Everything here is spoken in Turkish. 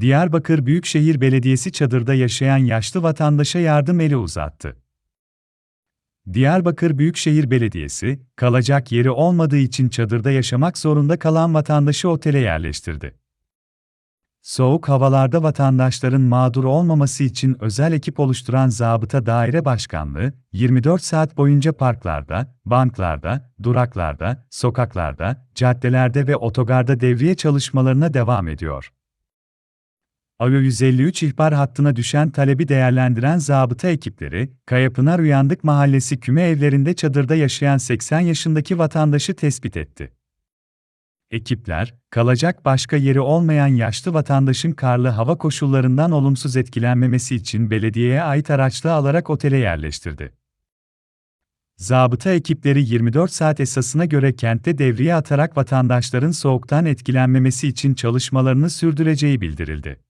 Diyarbakır Büyükşehir Belediyesi çadırda yaşayan yaşlı vatandaşa yardım eli uzattı. Diyarbakır Büyükşehir Belediyesi, kalacak yeri olmadığı için çadırda yaşamak zorunda kalan vatandaşı otele yerleştirdi. Soğuk havalarda vatandaşların mağdur olmaması için özel ekip oluşturan Zabıta Daire Başkanlığı, 24 saat boyunca parklarda, banklarda, duraklarda, sokaklarda, caddelerde ve otogarda devriye çalışmalarına devam ediyor. Alo 153 ihbar hattına düşen talebi değerlendiren zabıta ekipleri, Kayapınar Uyandık Mahallesi küme evlerinde çadırda yaşayan 80 yaşındaki vatandaşı tespit etti. Ekipler, kalacak başka yeri olmayan yaşlı vatandaşın karlı hava koşullarından olumsuz etkilenmemesi için belediyeye ait araçlı alarak otele yerleştirdi. Zabıta ekipleri 24 saat esasına göre kentte devriye atarak vatandaşların soğuktan etkilenmemesi için çalışmalarını sürdüreceği bildirildi.